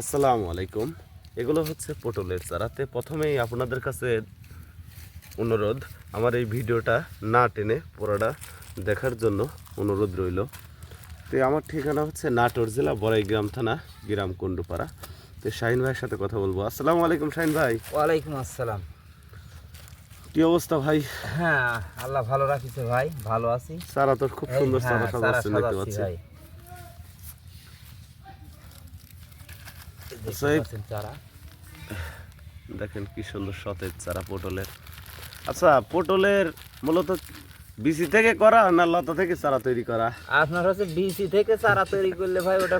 আসসালামু আলাইকুম। এগুলো হচ্ছে পটলের চারাতে প্রথমেই আপনাদের কাছে অনুরোধ আমার এই ভিডিওটা না টেনে পুরোটা দেখার জন্য অনুরোধ রইল। তো আমার ঠিকানা হচ্ছে নাটোর জেলা বড়াইগ্রাম থানা গ্রাম কুণ্ডুপাড়া। তো শাহিন ভাইয়ের সাথে কথা বলব। আসসালামু আলাইকুম শাহিন ভাই। ওয়ালাইকুম আসসালাম। কি অবস্থা ভাই? হ্যাঁ আল্লাহ ভালো রাখিছে ভাই ভালো আছি। চারা তো খুব সুন্দর চারা হ্যাঁ, সাজাচ্ছেন দেখতে পাচ্ছি ভাই। এই দেখতে আচ্ছা, এই- পাচ্ছেন চারা। দেখেন কি সুন্দর সতেজ চারা পটলের। আচ্ছা পটলের মূলত বিসি থেকে করা না লতা থেকে চারা তৈরি করা? আপনার হচ্ছে বিসি থেকে চারা তৈরি করলে ভাই ওটা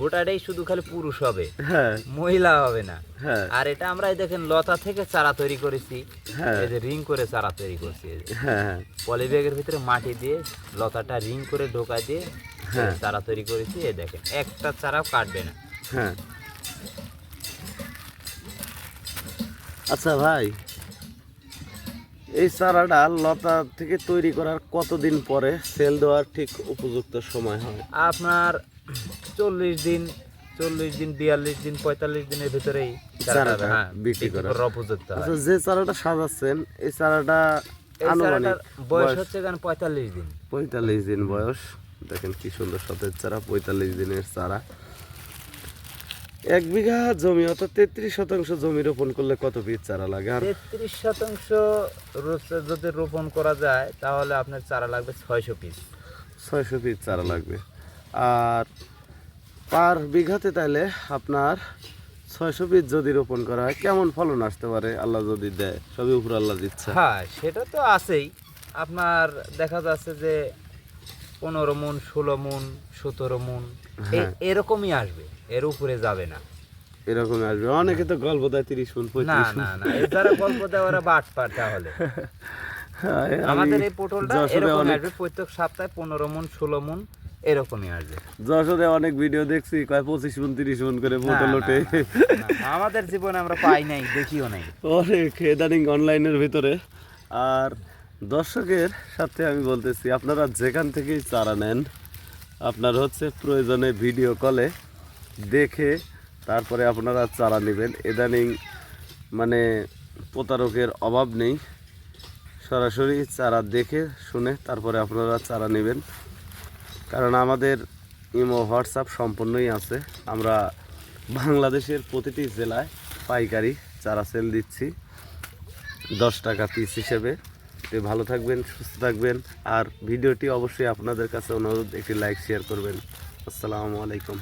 গোটাটাই শুধু খালি পুরুষ হবে হ্যাঁ। মহিলা হবে না। হ্যাঁ। আর এটা আমরা দেখেন লতা থেকে চারা তৈরি করেছি হ্যাঁ। এই যে রিং করে চারা তৈরি করছি। হ্যাঁ হ্যাঁ। পলি ব্যাগের ভিতরে মাটি দিয়ে লতাটা রিং করে ঢোকা দিয়ে হ্যাঁ। চারা তৈরি করেছি এই দেখেন একটা চারাও কাটবে না। হ্যাঁ। আচ্ছা ভাই এই চারাটা লতা থেকে তৈরি করার কতদিন পরে সেল দেওয়ার ঠিক উপযুক্ত সময় হয়? আপনার চল্লিশ দিন চল্লিশ দিন বিয়াল্লিশ দিন পঁয়তাল্লিশ দিনের ভিতরেই চারাটা বিক্রি করা। করা উপযুক্ত আচ্ছা যে চারাটা সাজাচ্ছেন এই চারাটা আনুমানিক বয়স হচ্ছে পঁয়তাল্লিশ দিন? পঁয়তাল্লিশ দিন বয়স। দেখেন কি সুন্দর সতেজ চারা পঁয়তাল্লিশ দিনের চারা। এক বিঘা জমি অর্থাৎ তেত্রিশ শতাংশ জমি রোপণ করলে কত বীজ চারা লাগে? আর তেত্রিশ শতাংশ যদি রোপণ করা যায় তাহলে আপনার চারা লাগবে ছয়শো পিস। ছয়শো পিস চারা লাগবে। আর পার বিঘাতে তাহলে আপনার ছয়শো পিস যদি রোপণ করা হয় কেমন ফলন আসতে পারে? আল্লাহ যদি দেয় সবই উপর আল্লাহ দিচ্ছে। হ্যাঁ সেটা তো আছেই। আপনার দেখা যাচ্ছে যে পনেরো মন ষোলো মন সতেরো মন হ্যাঁ। এরকমই আসবে। এর উপরে যাবে না। এরকম আসবে। অনেকে তো গল্প দেয় তিরিশ মন না না না এর দ্বারা গল্প দেওয়া ওরা বাট পার তাহলে। হ্যাঁ, আমাদের এই পটলটা এরকম আসবে প্রত্যেক সপ্তাহে পনেরো মন ষোলো মন এরকমই আসবে। যশোরে অনেক ভিডিও দেখছি কয় পঁচিশ মন তিরিশ মন করে পটল ওঠে। আমাদের জীবনে আমরা পাই নাই দেখিও নাই। অনেক ইদানিং অনলাইনের ভিতরে। আর দর্শকের সাথে আমি বলতেছি আপনারা যেখান থেকেই চারা নেন আপনার হচ্ছে প্রয়োজনে ভিডিও কলে দেখে তারপরে আপনারা চারা নেবেন। ইদানিং মানে প্রতারকের অভাব নেই। সরাসরি চারা দেখে শুনে তারপরে আপনারা চারা নেবেন। কারণ আমাদের ইমো, হোয়াটসঅ্যাপ সম্পূর্ণই আছে। আমরা বাংলাদেশের প্রতিটি জেলায় পাইকারি চারা সেল দিচ্ছি। দশ টাকা পিস হিসেবে। তো ভালো থাকবেন, সুস্থ থাকবেন। আর ভিডিওটি অবশ্যই আপনাদের কাছে অনুরোধ, একটি লাইক, শেয়ার করবেন। আসসালামু আলাইকুম।